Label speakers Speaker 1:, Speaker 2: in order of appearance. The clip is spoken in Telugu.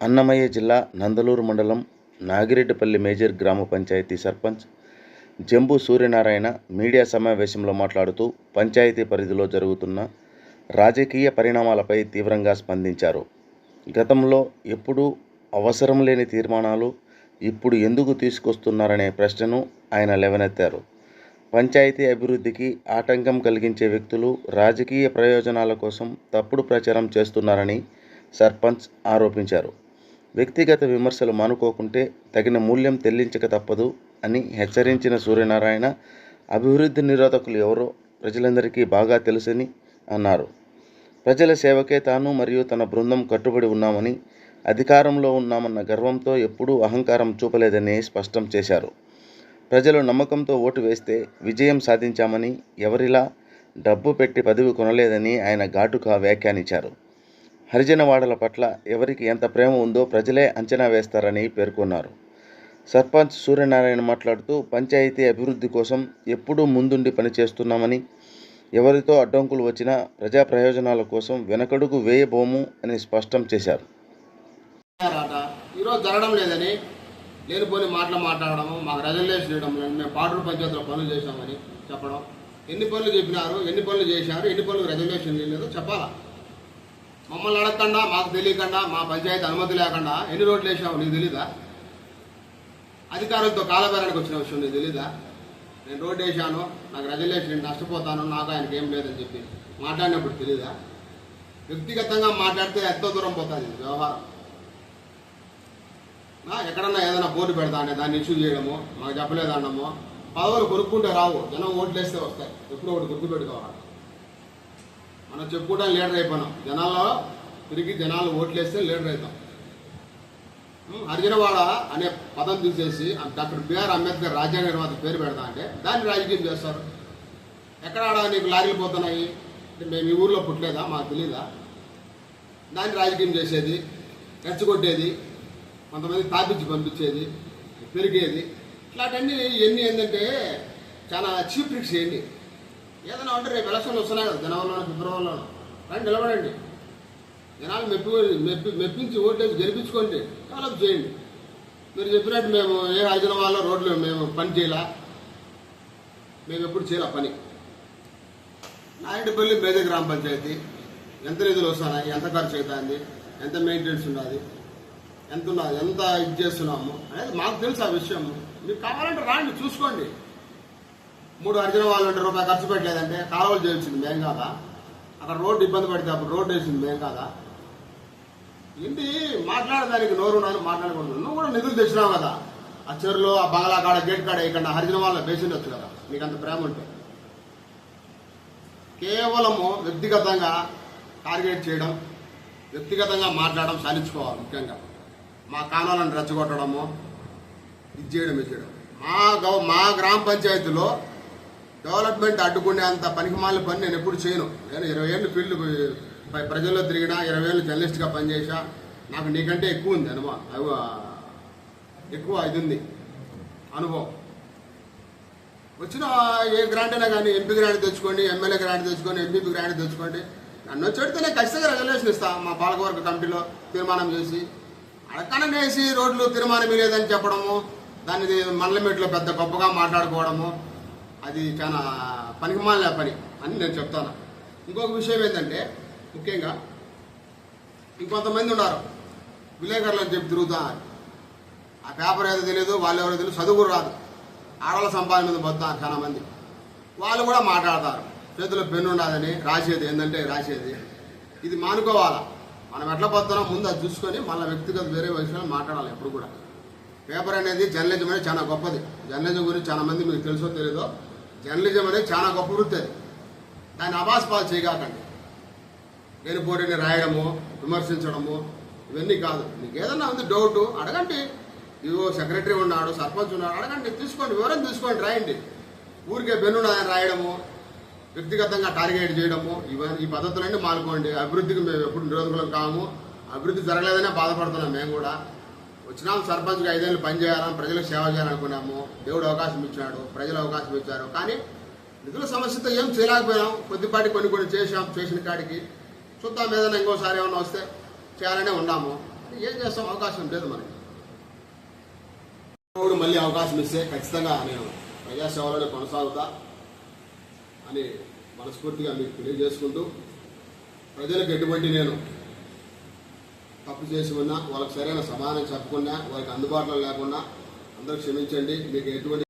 Speaker 1: అన్నమయ్య జిల్లా నందలూరు మండలం నాగిరెడ్డిపల్లి మేజర్ గ్రామ పంచాయతీ సర్పంచ్ జంబు సూర్యనారాయణ మీడియా సమావేశంలో మాట్లాడుతూ పంచాయతీ పరిధిలో జరుగుతున్న రాజకీయ పరిణామాలపై తీవ్రంగా స్పందించారు. గతంలో ఎప్పుడూ అవసరం లేని తీర్మానాలు ఇప్పుడు ఎందుకు తీసుకొస్తున్నారనే ప్రశ్నను ఆయన లేవనెత్తారు. పంచాయతీ అభివృద్ధికి ఆటంకం కలిగించే వ్యక్తులు రాజకీయ ప్రయోజనాల కోసం తప్పుడు ప్రచారం చేస్తున్నారని సర్పంచ్ ఆరోపించారు. వ్యక్తిగత విమర్శలు మానుకోకుంటే తగిన మూల్యం చెల్లించక తప్పదు అని హెచ్చరించిన సూర్యనారాయణ అభివృద్ధి నిరోధకులు ఎవరో ప్రజలందరికీ బాగా తెలుసని అన్నారు. ప్రజల సేవకే తాను మరియు తన బృందం కట్టుబడి ఉన్నామని అధికారంలో ఉన్నామన్న గర్వంతో ఎప్పుడూ అహంకారం చూపలేదని స్పష్టం చేశారు. ప్రజలు నమ్మకంతో ఓటు వేస్తే విజయం సాధించామని ఎవరిలా డబ్బు పెట్టి పదవి కొనలేదని ఆయన ఘాటుగా వ్యాఖ్యానించారు. హరిజనవాడల పట్ల ఎవరికి ఎంత ప్రేమ ఉందో ప్రజలే అంచనా వేస్తారని పేర్కొన్నారు. సర్పంచ్ సూర్యనారాయణ మాట్లాడుతూ పంచాయతీ అభివృద్ధి కోసం ఎప్పుడూ ముందుండి పనిచేస్తున్నామని ఎవరితో అడ్డంకులు వచ్చినా ప్రజా ప్రయోజనాల కోసం వెనకడుగు వేయబోము అని స్పష్టం చేశారు.
Speaker 2: ఈరోజు జరగడం లేదని లేనిపోని మాటలు మాట్లాడడము మాకు రెజల్యూషన్ చేయడం మేము పాటలు పంచాయతీలో పనులు చేశామని చెప్పడం. ఎన్ని పనులు చెప్పినారు ఎన్ని పనులు చేశారు ఎన్ని పనులు రెజల్యూషన్ లేదో చెప్పాలా? మమ్మల్ని అడగకుండా మాకు తెలియకుండా మా పంచాయతీ అనుమతి లేకుండా ఎన్ని రోడ్లు వేసావు నీకు తెలీదా? అధికారులతో కాలబేరానికి వచ్చిన విషయం నీకు తెలీదా? నేను రోడ్డు వేసాను నాకు రిజర్వేషన్ నష్టపోతాను నాకు ఆయనకి ఏం లేదని చెప్పి మాట్లాడినప్పుడు తెలీదా? వ్యక్తిగతంగా మాట్లాడితే ఎంతో దూరం పోతుంది వ్యవహారం. ఎక్కడన్నా ఏదైనా బోర్డు పెడతా అంటే దాన్ని ఇష్యూ చేయడము మాకు చెప్పలేదన్నము పదవులు కొనుక్కుంటే రావు జనం ఓట్లు వేస్తే వస్తాయి. ఎప్పుడో ఒకటి గుర్తు పెట్టుకోవాలి మనం చెప్పుకోవడానికి లీడర్ అయిపోయినాం. జనాల్లో తిరిగి జనాలు ఓట్లేస్తే లీడర్ అవుతాం. హరిజనవాడ అనే పదం తీసేసి డాక్టర్ బిఆర్ అంబేద్కర్ రాజ్యాంగ నిర్మాత పేరు పెడతా అంటే దాన్ని రాజకీయం చేస్తారు. ఎక్కడ నీకు లారీలు పోతున్నాయి? అంటే మేము ఈ ఊర్లో పుట్టలేదా? మాకు తెలీదా? దాన్ని రాజకీయం చేసేది రెచ్చగొట్టేది కొంతమంది తాపించి పంపించేది పెరిగేది. ఇట్లాంటివన్నీ ఎన్ని ఏంటంటే చాలా చీప్ ట్రిక్స్ చేయండి ఏదైనా అంటే రేపు ఎలక్షన్లు వస్తున్నాయి కదా జనవరిలోనూ ఫిబ్రవరిలోనూ. రండి నిలబడండి. జనాలు మెప్పి మెప్పి మెప్పించి ఓట్లేసి గెలిపించుకోండి. డెవలప్ చేయండి. మీరు చెప్పినట్టు మేము ఏ హైదరాబాద్లో రోడ్లు మేము పని చేయాల. మేము ఎప్పుడు చేయాల పని. నాయుడుపల్లి పేద గ్రామ పంచాయతీ. ఎంత నిధులు వస్తున్నాయి ఎంత ఖర్చు అవుతుంది ఎంత మెయింటెనెన్స్ ఉన్నది ఎంత ఉన్నది ఎంత ఇది చేస్తున్నాము అనేది మాకు తెలుసు ఆ విషయం. మీకు కావాలంటే రాండి చూసుకోండి. మూడు అర్జున వాళ్ళు అంటే రూపాయి ఖర్చు పెట్టలేదంటే కాలువలు చేయించింది మేం కాదా అక్కడ రోడ్డు ఇబ్బంది పడితే అప్పుడు రోడ్డు వేసింది మేం కాదా ఏంటి? మాట్లాడడానికి నోరు ఉన్నాను మాట్లాడకూడదు. నువ్వు కూడా నిధులు తెచ్చినావు కదా. ఆ చెరులో ఆ బంగ్లా కాడ గేట్ కాడ ఇక్కడ హరిజన వాళ్ళ బేసిండొచ్చు కదా. నీకు అంత ప్రేమ ఉంటే. కేవలము వ్యక్తిగతంగా టార్గెట్ చేయడం వ్యక్తిగతంగా మాట్లాడడం సాధించుకోవాలి ముఖ్యంగా. మా కాణాలను రెచ్చగొట్టడము ఇది చేయడం ఇది చేయడం. మా గౌ మా గ్రామ పంచాయతీలో డెవలప్మెంట్ అడ్డుకునే అంత పనికిమాల పని నేను ఎప్పుడు చేయను. నేను ఇరవై ఏళ్ళు ఫీల్డ్ ప్రజల్లో తిరిగినా ఇరవై ఏళ్ళు జర్నలిస్ట్గా పనిచేసా నాకు నీకంటే ఎక్కువ ఉంది అనుభవం. ఎక్కువ ఇది ఉంది అనుభవం. వచ్చిన ఏ గ్రాంట్ అయినా కానీ ఎంపీ గ్రాంట్ తెచ్చుకోండి ఎమ్మెల్యే గ్రాంట్ తెచ్చుకోండి ఎంపీపీ గ్రాంట్ తెచ్చుకోండి. నన్ను వచ్చేడితే ఖచ్చితంగా రెజల్యూషన్ ఇస్తా మా పాలకవర్గ కమిటీలో తీర్మానం చేసి. అడగనం వేసి రోడ్లు తీర్మానం లేదని చెప్పడము దాన్ని మండలమేట్లో పెద్ద గొప్పగా మాట్లాడుకోవడము అది చాలా పనికిమాలిన పని అని నేను చెప్తాను. ఇంకొక విషయం ఏంటంటే ముఖ్యంగా ఇంకొంతమంది ఉన్నారు. విలేకరులు అని చెప్పి తిరుగుతున్నారు. ఆ పేపర్ ఏదో తెలియదు వాళ్ళు ఎవరో తెలియదు చదువు కూడా రాదు. ఆడవాళ్ళ సంపాదన మీద పోతున్నారు చాలా మంది. వాళ్ళు కూడా మాట్లాడతారు. చేతిలో పెన్ను ఉండదని రాసేది ఏంటంటే రాసేది. ఇది మానుకోవాలా? మనం ఎట్లా పోతున్నాం ముందు అది చూసుకొని మళ్ళీ వ్యక్తిగత వేరే విషయాలు మాట్లాడాలి ఎప్పుడు కూడా. పేపర్ అనేది జర్నలిజం అనేది చాలా గొప్పది. జర్నలిజం గురించి చాలా మంది మీకు తెలుసో తెలీదో జర్నలిజం అనేది చాలా గొప్ప వృత్తి అది. దాన్ని అబాస్ పాలు నేను పోటీని రాయడము విమర్శించడము ఇవన్నీ కాదు. మీకు ఏదన్నా ఉంది డౌట్ అడగండి. ఇవో సెక్రటరీ ఉన్నాడు సర్పంచ్ ఉన్నాడు అడగండి. తీసుకోండి వివరం తీసుకోండి రాయండి. ఊరికే బెన్నున్నాయని రాయడము వ్యక్తిగతంగా టార్గెట్ చేయడము ఇవన్నీ ఈ పద్ధతులన్నీ మానుకోండి. అభివృద్ధికి మేము ఎప్పుడు నిరోధకులం కాము. అభివృద్ధి జరగలేదనే బాధపడుతున్నాం మేము కూడా. వచ్చినాం సర్పంచ్గా ఐదేళ్ళు పనిచేయాలని ప్రజలకు సేవ చేయాలనుకున్నాము దేవుడు అవకాశం ఇచ్చాడు ప్రజలు అవకాశం ఇచ్చారు. కానీ నిధుల సమస్యతో ఏం చేయలేకపోయాం కొద్దిపాటి కొన్ని కొన్ని చేసాం చేసిన కాడికి. చూద్దాం ఏదైనా ఇంకోసారి ఏమన్నా వస్తే చేయాలనే ఉన్నాము. ఏం చేస్తాం? అవకాశం లేదు మనకి. దేవుడు మళ్ళీ అవకాశం ఇస్తే ఖచ్చితంగా నేను ప్రజాసేవలోనే కొనసాగుతా అని మనస్ఫూర్తిగా మీకు తెలియజేసుకుంటూ ప్రజలకు ఎటువంటి నేను తప్పు చేసి ఉన్నా వాళ్ళకి సరైన సమాధానం చెప్పకుండా వాళ్ళకి అందుబాటులో లేకుండా అందరూ క్షమించండి. మీకు ఎటువంటి